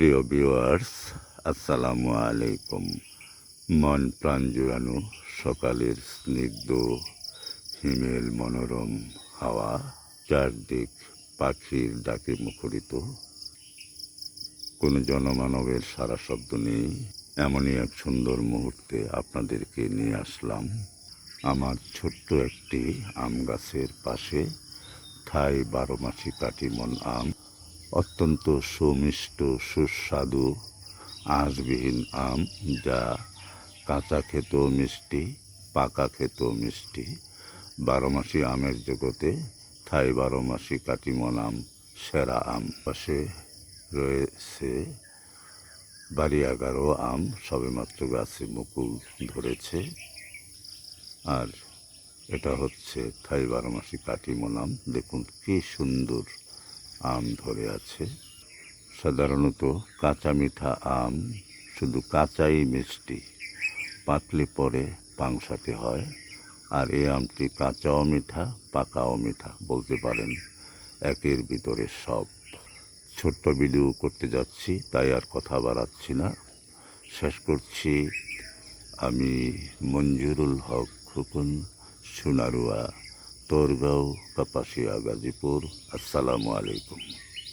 প্রিয় ভিউয়ার্স, আসসালামু আলাইকুম। মন প্রাণ জুড়ানো সকালের স্নিগ্ধ, হিমেল মনোরম হাওয়া, চারদিক পাখির ডাকে মুখরিত। কোনো জনমানবের সারা শব্দ নেই, এমনই এক সুন্দর মুহূর্তে আপনাদেরকে নিয়ে আসলাম আমার ছোট্ট একটি আম গাছের পাশে থাই বারো মাসি কাটিমন আম। অত্যন্ত সুমিষ্ট, সুস্বাদু, আঁশবিহীন আম যা কাঁচা খেতেও মিষ্টি, পাকা খেতেও মিষ্টি। বারো মাসি আমের জগতে থাই বারো মাসি কাটিমন আম, সেরা আম। পাশে রয়েছে বাড়ি এগারো আম, সবেমাত্র গাছে মুকুল ধরেছে। আর এটা হচ্ছে থাই বারো মাসি কাটিমন আম। দেখুন কি সুন্দর। আম ধরে আছে। সাধারণত কাঁচা মিঠা আম, শুধু কাঁচাই মিষ্টি। পাতলে পরে পাংসাতে হয়। আর এই আমটি কাঁচাও মিঠা, পাকাও মিঠা বলতে পারেন। একের ভিতরে সব। ছোট্ট ভিডিও করতে যাচ্ছি, তাই আর কথা বাড়াচ্ছি না। শেষ করছি আমি মঞ্জুরুল হক খুকুন, সোনারুয়া। তোরগাঁও কাপাসিয়া গাজীপুর। আসসালামু আলাইকুম।